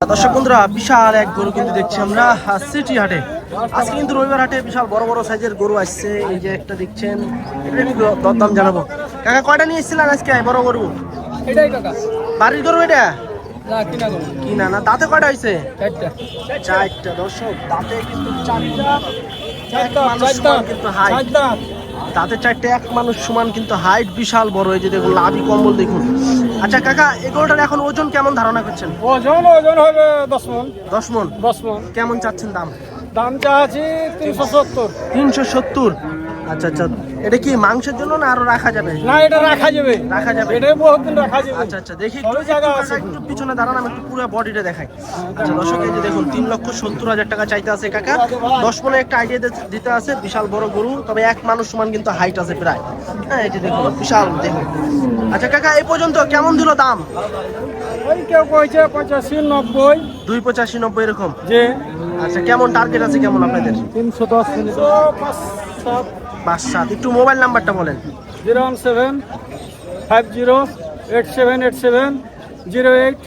দর্শক বন্ধুরা বিশাল এক গরু কিন্তু দেখছি আমরা সিটি হাটে। আজকে কিন্তু রবিবার হাটে বিশাল বড় বড় সাইজের গরু আসছে। এই যে একটা দেখছেন এটা দরদাম জানাব। কাকা কয়টা নিয়ে এসেছিলেন আজকে বড় গরু? এটাই কাকা। বাড়ির গরু এটা? কিনা কি না না দাঁতে কয়টা হয়েছে? চারটা। দর্শক দাঁতে কিন্তু চারটা। কিন্তু হাইট দাঁতে চারটে এক মানুষ সমান কিন্তু হাইট বিশাল বড় এই যে দেখুন লাভি কম্বল দেখুন। আচ্ছা কাকা এগুলোটার এখন ওজন কেমন ধারণা করছেন? ওজন ওজন হবে দশ মন। দশ মন? দশ মন। কেমন চাচ্ছেন দাম? দাম চাচ্ছি তিনশো সত্তর। তিনশো সত্তর। আচ্ছা আচ্ছা। এটা কি মাংসের জন্য না আরও রাখা যাবে? না এটা রাখা যাবে। রাখা যাবে? এটাই বহুত দিন রাখা যাবে। আচ্ছা আচ্ছা। দেখি একটু- জায়গা আছে। একটু পিছনে দাঁড়ান আমি একটু পুরো বডিটা দেখাই। আচ্ছা দর্শক এই যে দেখুন তিন লক্ষ সত্তর হাজার টাকা চাইতে আছে কাকা। দশ পনেরো একটা আইডিয়া দিতে আছে বিশাল বড় গরু তবে এক মানুষ সমান কিন্তু হাইট আছে প্রায়। হ্যাঁ এই যে দেখুন বিশাল দেখুন। আচ্ছা কাকা এই পর্যন্ত কেমন দিল দাম? ওই কেউ কইছে পঁচাশি নব্বই। দুই পঁচাশি নব্বই এরকম? যে আচ্ছা কেমন টার্গেট আছে কেমন আপনাদের? তিনশো দশ তিনশো পাঁচ পাঁচ সাত। একটু মোবাইল নাম্বারটা বলেন। Zero one seven five zero eight seven eight seven zero eight.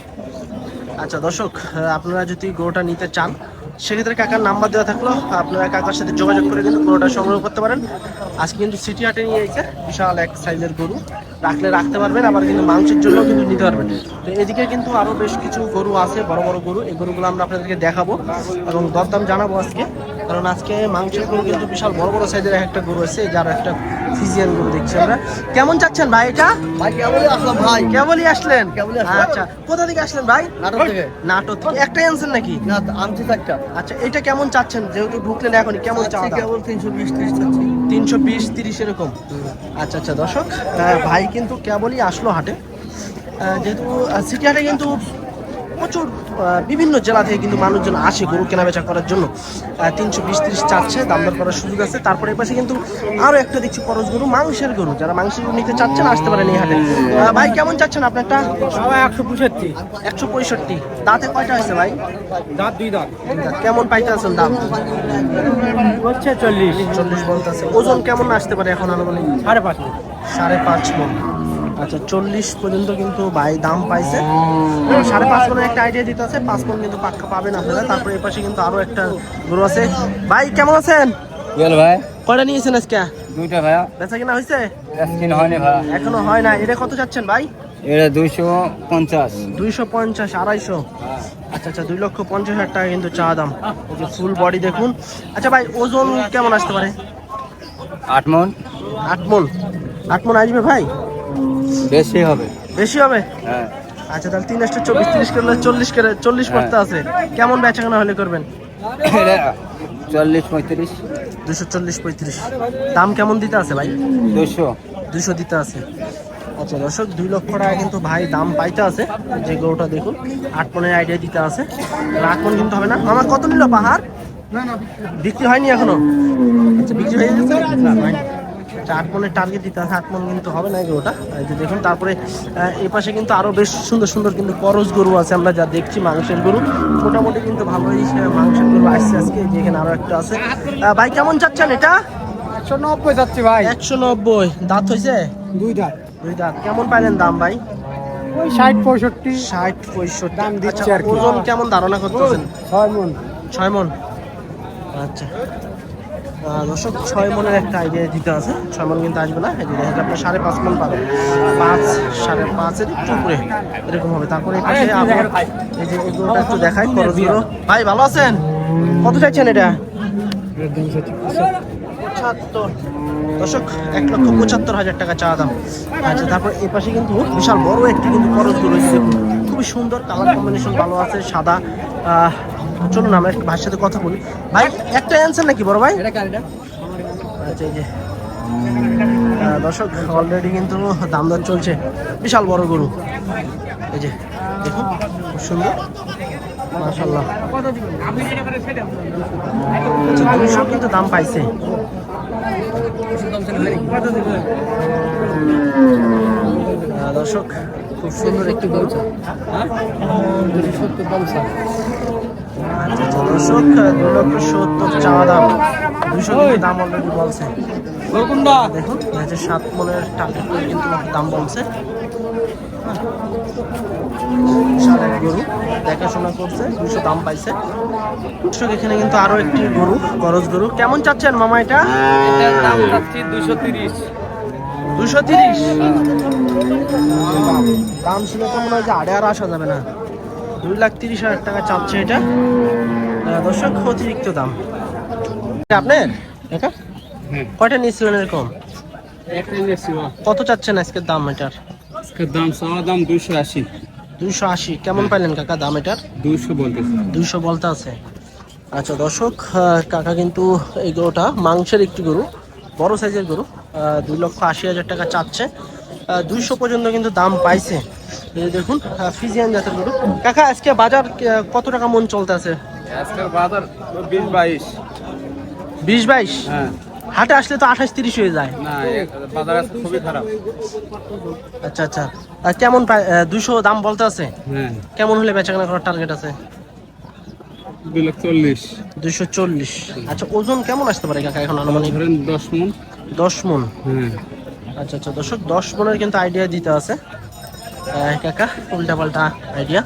আচ্ছা দর্শক আপনারা যদি গরুটা নিতে চান সেক্ষেত্রে কাকার নাম্বার দেওয়া থাকল। আপনারা কাকার সাথে যোগাযোগ করে কিন্তু গরুটা সংগ্রহ করতে পারেন। আজকে কিন্তু সিটি হাটে নিয়ে এসে বিশাল এক সাইজের গরু রাখলে রাখতে পারবেন আবার কিন্তু মাংসের জন্য কিন্তু নিতে পারবেন। তো এদিকে কিন্তু আরও বেশ কিছু গরু আছে বড় বড় গরু। এই গরুগুলো আমরা আপনাদেরকে দেখাবো এবং দরদাম জানাব আজকে। কারণ আজকে মাংসের গরু কিন্তু বিশাল বড় বড় সাইজের একটা গরু আছে যার একটা ফিজিয়ান গরু দেখছি আমরা। কেমন চাচ্ছেন ভাই এটা? ভাই কেবলই আসলাম ভাই। কেবলই আসলেন? কেবলই আচ্ছা কোথা থেকে আসলেন ভাই? নাটক থেকে। নাটক থেকে। একটাই আনছেন নাকি? না আনছি চারটা আচ্ছা এটা কেমন চাচ্ছেন? যেহেতু ঢুকলেন এখন কেমন চাওয়া কেবল তিনশো বিশ ত্রিশ চাচ্ছি। তিনশো বিশ তিরিশ এরকম। আচ্ছা আচ্ছা দর্শক ভাই কিন্তু কেবলই আসলো হাটে। যেহেতু সিটি হাটে কিন্তু প্রচুর বিভিন্ন জেলা থেকে কিন্তু মানুষজন আসে গরু কেনাবেচা করার জন্য। তিনশো বিশ তিরিশ চাচ্ছে দাম দর করার সুযোগ আছে। তারপরে পাশে কিন্তু আরও একটা দেখছি করজ গরু মাংসের গরু। যারা মাংসের গরু নিতে চাচ্ছেন আসতে পারেন এই হাটে। ভাই কেমন চাচ্ছেন আপনারটা? একশো পঁয়ষট্টি। একশো পঁয়ষট্টি। দাঁতে কয়টা হয়েছে ভাই? দাঁত দুই দাঁত। কেমন পাইতে আছেন দাম? হচ্ছে চল্লিশ। চল্লিশ বলতে আছে ওজন কেমন আসতে পারে এখন আনুমানিক? সাড়ে পাঁচ সাড়ে পাঁচ মন। আচ্ছা চল্লিশ পর্যন্ত কিন্তু ভাই দাম পাইছে। সাড়ে পাঁচ মনের একটা আইডিয়া দিতে আছে পাঁচ মন কিন্তু পাক্কা পাবেন আপনারা। তারপরে এই পাশে কিন্তু আরও একটা গরু আছে। ভাই কেমন আছেন? ভাই? কয়টা নিয়েছেন আজকে? দুইটা ভাইয়া বেচা কিনা হয়েছে? হয়নি ভাইয়া এখনও হয় না এটা কত চাচ্ছেন ভাই? এটা দুইশো পঞ্চাশ। দুইশো পঞ্চাশ আড়াইশো। আচ্ছা আচ্ছা দুই লক্ষ পঞ্চাশ হাজার টাকা কিন্তু চা দাম। ফুল বডি দেখুন। আচ্ছা ভাই ওজন কেমন আসতে পারে? আট মন। আট মন। আট মন আসবে ভাই? বেশি হবে। বেশি হবে? হ্যাঁ। আচ্ছা তাহলে তিন একটা চব্বিশ তিরিশ করলে চল্লিশ করে চল্লিশ পড়তে আছে। কেমন বেচাকেনা হলে করবেন? চল্লিশ পঁয়ত্রিশ। দুশো চল্লিশ পঁয়ত্রিশ। দাম কেমন দিতে আছে ভাই? দুশো। দুশো দিতে আছে। আচ্ছা দর্শক দুই লক্ষ টাকা কিন্তু ভাই দাম পাইতে আছে। যে গরুটা দেখুন আট মনের আইডিয়া দিতে আছে। আট মন কিন্তু হবে না। আমার কত নিল পাহাড়? বিক্রি হয়নি। এখনও? আচ্ছা বিক্রি হয়ে গেছে? না হয়নি আট মনের টার্গেট দিতে আছে আট মন কিন্তু হবে না গরুটা যে দেখুন তারপরে এই পাশে কিন্তু আরও বেশ সুন্দর সুন্দর কিন্তু করজ গরু আছে আমরা যা দেখছি মাংসের গরু। মোটামুটি কিন্তু ভালোই মাংসের গরু আসছে আজকে এই যে এখানে আরও একটা আছে। ভাই কেমন চাচ্ছেন এটা? একশো নব্বই যাচ্ছি ভাই। একশো নব্বই। দাঁত হয়েছে? দুই দাঁত। দুই দাঁত। কেমন পাইলেন দাম ভাই? ওই ষাট পঁয়ষট্টি। ষাট পঁয়ষট্টি। দাম দিচ্ছে আচ্ছা, আর ওজন কেমন ধারণা করতেছেন? ছয় মন। ছয় মন। আচ্ছা। দর্শক, ছয় মনের একটা আইডিয়া দিতে আছে। ছয় মন কিন্তু আসবে না, এই যে দেখেন আপনার সাড়ে পাঁচ মন পাবেন। পাঁচ, সাড়ে পাঁচের একটু উপরে এরকম হবে। তারপরে এই পাশে এই যে এগুলোটা একটু দেখাই, খরচ ভাই, ভালো আছেন? কত চাইছেন এটা? পঁচাত্তর। দর্শক, এক লক্ষ পঁচাত্তর হাজার টাকা চাওয়া দাম। আচ্ছা তারপর এই পাশে কিন্তু বিশাল বড় একটি কিন্তু খরচ রয়েছে খুবই সুন্দর কালার কম্বিনেশন ভালো আছে, সাদা। চলুন আমরা একটু ভাইয়ের সাথে কথা বলি। ভাই একটা অ্যান্সার নাকি বড় ভাই? আচ্ছা এই যে দর্শক অলরেডি কিন্তু দাম দর চলছে। বিশাল বড় গরু। এই যে দেখুন খুব সুন্দর। মাশাল্লাহ আচ্ছা দুইশো কিন্তু দাম পাইছে। দর্শক খুব সুন্দর একটি গরু। আচ্ছা আচ্ছা, লক্ষ সত্তর চাওয়া দাম দুশো কিন্তু দাম অলরেডি বলছে। দেখুন দুই হাজার সাত মনের টার্গেট করে কিন্তু দাম বলছে। এক গরু দেখাশোনা করছে দুশো দাম পাইছে। দর্শক এখানে কিন্তু আরও একটি গরু গরজ গরু। কেমন চাচ্ছেন মামা এটা? দাম চাচ্ছি দুশো তিরিশ। দুশো তিরিশ? দাম শুনে তো মনে হয় যে আড়ে আর আসা যাবে না। দুই লাখ তিরিশ হাজার টাকা চাচ্ছে এটা। দর্শক অতিরিক্ত দাম। আপনার? এটা? কয়টা নিয়েছিলেন এরকম? কত চাচ্ছেন আজকের দাম এটার? আজকের দাম চাওয়া দাম দুশো আশি। দুইশো আশি। কেমন পাইলেন কাকা দাম এটার? দুশো বলতেছি। দুইশো বলতে আছে। আচ্ছা দর্শক কাকা কিন্তু এই গরুটা মাংসের একটি গরু বড় সাইজের গরু দুই লক্ষ আশি হাজার টাকা চাচ্ছে। দুইশো পর্যন্ত কিন্তু দাম পাইছে। দেখুন ফিজিয়ান জাতের গরু। কাকা আজকে বাজার কত টাকা মন চলতে আছে? আজকের বাজার বিশ বাইশ। বিশ বাইশ? হ্যাঁ। হাটে আসলে তো আঠাশ তিরিশ হয়ে যায়। না বাজার আজকে খুবই খারাপ। আচ্ছা আচ্ছা। আর কেমন দুইশো দাম বলতে আছে? হ্যাঁ। কেমন হলে বেচাকেনা করার টার্গেট আছে? দুই লাখ চল্লিশ। দুইশো চল্লিশ। আচ্ছা ওজন কেমন আসতে পারে কাকা এখন আনুমানিক? ধরেন দশ মন। দশ মন? হ্যাঁ। আচ্ছা আচ্ছা। দর্শক দশ মনের কিন্তু আইডিয়া দিতে আছে। কাকা উল্টা পাল্টা আইডিয়া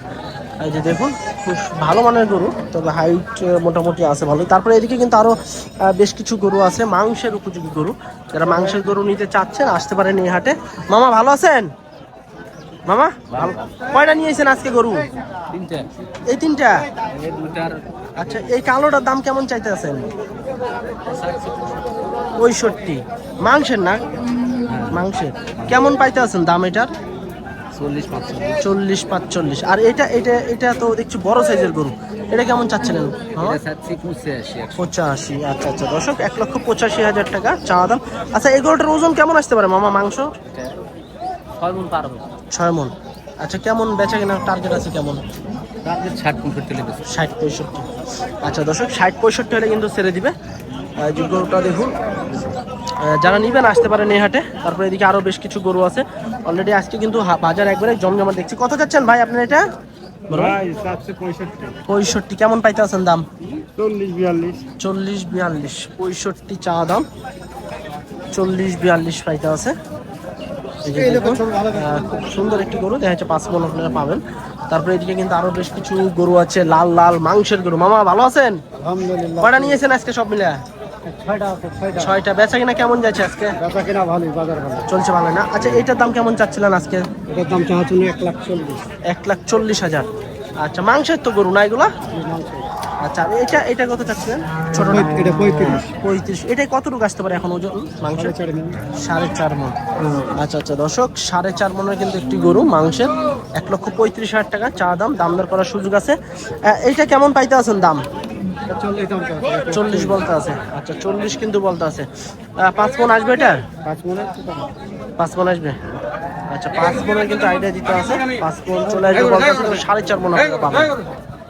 এই যে দেখুন খুব ভালো মানের গরু তবে হাইট মোটামুটি আছে ভালো তারপরে এদিকে কিন্তু আরও আহ, বেশ কিছু গরু আছে মাংসের উপযোগী গরু। যারা মাংসের গরু নিতে চাচ্ছেন আসতে পারেন এই হাটে। মামা ভালো আছেন? মামা ভালো। কয়টা নিয়েছেন আজকে গরু? তিনটে। এই তিনটা? আচ্ছা এই কালোটার দাম কেমন চাইতে আছেন পঁয়ষট্টি। মাংসের না? মাংসের। কেমন পাইতে আছেন দাম এটার? চল্লিশ চল্লিশ পাঁচচল্লিশ। আর এটা এটা এটা তো দেখছি বড় সাইজের গরু। এটা কেমন চাচ্ছিলেন মামা? পঁচাশি আচ্ছা আচ্ছা। দর্শক এক লক্ষ পঁচাশি হাজার টাকা চাওয়া দাম। আচ্ছা এই গরুটার ওজন কেমন আসতে পারে মামা? মাংস? ছয় মন আচ্ছা কেমন বেচা কিনা টার্গেট আছে কেমন? টার্গেট ষাট পঁয়ষট্টি ষাট পঁয়ষট্টি। আচ্ছা দর্শক ষাট পঁয়ষট্টি হলে কিন্তু ছেড়ে দিবে। যে গরুটা দেখুন। যারা নিবেন আসতে পারেন এই হাটে। তারপরে এদিকে আরও বেশ কিছু গরু আছে। অলরেডি আজকে কিন্তু বাজার একবারে জমজমা দেখছি। কত যাচ্ছেন ভাই আপনার এটা? পঁয়ষট্টি। কেমন পাইতে আছেন দাম? চল্লিশ বিয়াল্লিশ। চল্লিশ বিয়াল্লিশ পঁয়ষট্টি চা দাম। চল্লিশ বিয়াল্লিশ পাইতে আছে। খুব সুন্দর একটি গরু দেখা যাচ্ছে পাঁচ মন আপনারা পাবেন। তারপরে এদিকে কিন্তু আরও বেশ কিছু গরু আছে লাল লাল মাংসের গরু। মামা ভালো আছেন? কয়টা নিয়েছেন আজকে সব মিলে ছয়টা বেচা কিনা কেমন যাচ্ছে আজকে? বেচা কিনা ভালোই বাজার ভালো। চলছে ভালো না? আচ্ছা এটার দাম কেমন চাচ্ছিলেন আজকে? এটার দাম চাওয়া এক লাখ চল্লিশ। এক লাখ চল্লিশ হাজার। আচ্ছা মাংসের তো গরু না এগুলা? আচ্ছা এটা এটা কত চাচ্ছিলেন? ছোট এটা পঁয়ত্রিশ। পঁয়ত্রিশ। এটাই কতটুকু আসতে পারে এখন ওজন? মাংস সাড়ে চার মন। আচ্ছা আচ্ছা দর্শক সাড়ে চার মনের কিন্তু একটি গরু মাংসের। এক লক্ষ পঁয়ত্রিশ হাজার টাকা চা দাম দাম দর করার সুযোগ আছে। এইটা কেমন পাইতে আছেন দাম? চল্লিশ বলতে আছে। আচ্ছা চল্লিশ কিন্তু বলতে আছে। পাঁচ মন আসবে এটা? পাঁচ মিনিট পাঁচ মন আসবে? আচ্ছা পাঁচ মনের কিন্তু আইডিয়া দিতে আছে। পাঁচ মন চলে আসবে বলতে আছে সাড়ে চার মন আপনারা পাবেন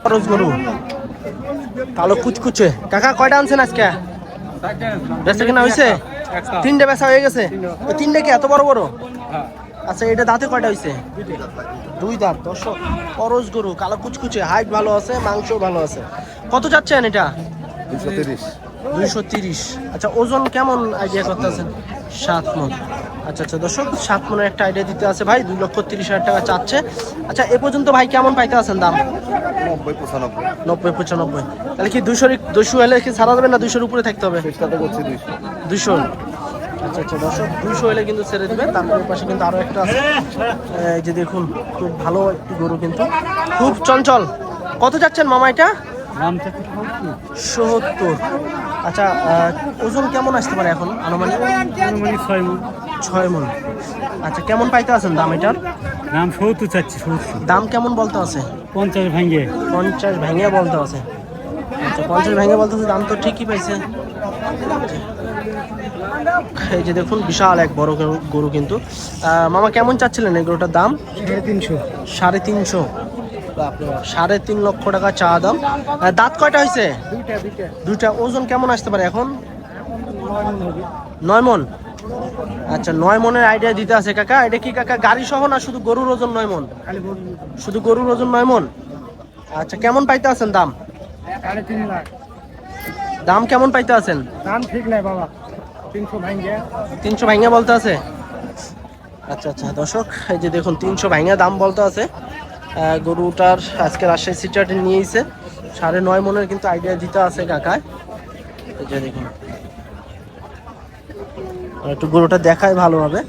খরচ গরু। কালো কুচকুচে। কাকা কয়টা আনছেন আজকে? বেচা কিনা হয়েছে তিনটে বেচা হয়ে গেছে? তিনটে কি এত বড় বড় আচ্ছা এটা দাঁতে কয়টা হয়েছে দুই দাঁত দর্শক করজ গরু কালো কুচকুচে হাইট ভালো আছে মাংস ভালো আছে। কত যাচ্ছেন এটা? দুইশো তিরিশ। আচ্ছা ওজন কেমন আইডিয়া করতেছেন? সাত মন। আচ্ছা আচ্ছা দর্শক সাত মনের একটা আইডিয়া দিতে আছে ভাই দুই লক্ষ তিরিশ হাজার টাকা চাচ্ছে। আচ্ছা এ পর্যন্ত ভাই কেমন পাইতে আছেন দাম? নব্বই পঁচানব্বই। নব্বই পঁচানব্বই। তাহলে কি দুশোর দুশো হলে কি ছাড়া যাবে না দুশোর উপরে থাকতে হবে? দুশো আচ্ছা আচ্ছা দর্শক দুশো হলে কিন্তু ছেড়ে দেবে তারপরে পাশে কিন্তু আরও একটা আছে। এই যে দেখুন খুব ভালো একটি গরু কিন্তু। খুব চঞ্চল। কত যাচ্ছেন মামা এটা? সত্তর। আচ্ছা ওজন কেমন আসতে পারে এখন আনুমানিক? আনুমানিক ছয় মন। ছয় মন। আচ্ছা কেমন পাইতে আছেন দাম এটার? দাম সত্তর চাচ্ছি দাম কেমন বলতে আছে? পঞ্চাশ ভাঙ্গে পঞ্চাশ ভেঙে বলতে আছে। আচ্ছা পঞ্চাশ ভেঙে বলতে আছে দাম তো ঠিকই পাইছে। এই যে দেখুন বিশাল এক বড় গরু- কিন্তু। মামা কেমন চাচ্ছিলেন এই গরুটার দাম? সাড়ে তিনশো। সাড়ে তিনশো সাড়ে তিন লক্ষ টাকা চা দাম। দাঁত কয়টা হয়েছে? দুইটা ওজন কেমন আসতে পারে এখন? নয় মন। আচ্ছা নয় মনের আইডিয়া দিতে আছে কাকা। এটা কি কাকা গাড়ি সহ না শুধু গরুর ওজন নয় মন? শুধু গরুর ওজন নয় মন? আচ্ছা কেমন পাইতে আছেন দাম? দাম কেমন পাইতে আছেন? দাম ঠিক নাই বাবা। তিনশো ভাইঙ্গা বলতে আছে? আচ্ছা আচ্ছা দর্শক, এই যে দেখুন, তিনশো ভাইঙ্গা দাম বলতে আছে। গরুটার আজকে রাজশাহী সিটার নিয়েছে। সাড়ে নয় মনের কিন্তু আইডিয়া দিতে আছে কাকায়। এই যে দেখুন। একটু গরুটা দেখায় ভালোভাবে।